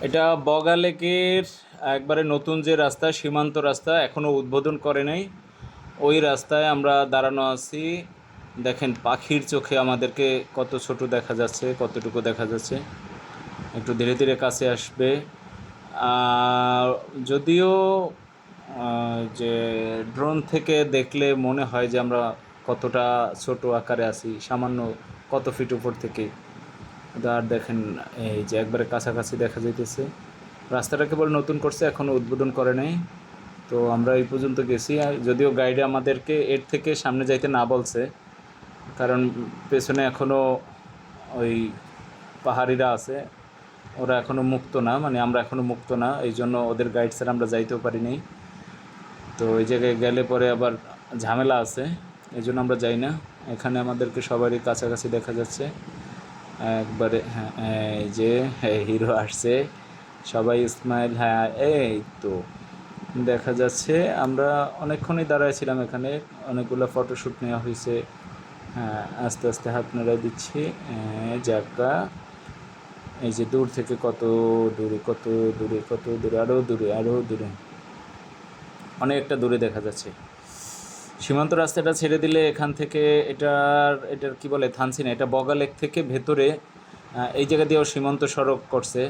এটা বগা লেকের একবারে নতুন যে রাস্তা, সীমান্ত রাস্তা এখনও উদ্বোধন করে নাই। ওই রাস্তায় আমরা দাঁড়ানো আছি। দেখেন, পাখির চোখে আমাদেরকে কত ছোট দেখা যাচ্ছে, কতটুকু দেখা যাচ্ছে। একটু ধীরে ধীরে কাছে আসবে। যদিও যে ড্রোন থেকে দেখলে মনে হয় যে আমরা কতটা ছোট আকারে আছি, সামান্য কত ফিট উপর থেকে। আর দেখেন, এই যে একবারে কাছাকাছি দেখা যাইতেছে রাস্তাটা কেবল নতুন করছে এখনও উদ্বোধন করে নাই। তো আমরা এই পর্যন্ত গেছি যদিও গাইডে আমাদেরকে এর থেকে সামনে যাইতে না বলছে, কারণ পেছনে এখনও ওই পাহাড়িরা আছে, ওরা এখনও মুক্ত না মানে আমরা এখনও মুক্ত না, এই জন্য ওদের গাইড ছাড়া আমরা যাইতেও পারি নাই। তো ওই জায়গায় গেলে পরে আবার ঝামেলা আছে, এই জন্য আমরা যাই না। এখানে আমাদেরকে সবারই কাছাকাছি দেখা যাচ্ছে। একবারে হ্যাঁ এই যে হিরো আসছে। সবাই স্মাইল হ্যাঁ এই তো। দেখা যাচ্ছে আমরা অনেকক্ষণই দাঁড়াইছিলাম এখানে। অনেকগুলো ফটোশ্যুট নেওয়া হয়েছে। হ্যাঁ আস্তে আস্তে হাত নাড়াই দিচ্ছি। জায়গা এই যে দূর থেকে কত দূরে কত দূরে কত দূরে আরও দূরে আরও দূরে। অনেকটা দূরে দেখা যাচ্ছে। সীমান্ত রাস্তাটা ছেড়ে দিলে এখান থেকে এটার এটার কি বলে, থানসিনা, এটা বগালেক থেকে ভেতরে এই জায়গা দিয়েও সীমান্ত সড়ক করছে।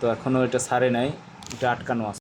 তো এখনও এটা ছাড়ে নাই, এটা আটকানো আছে।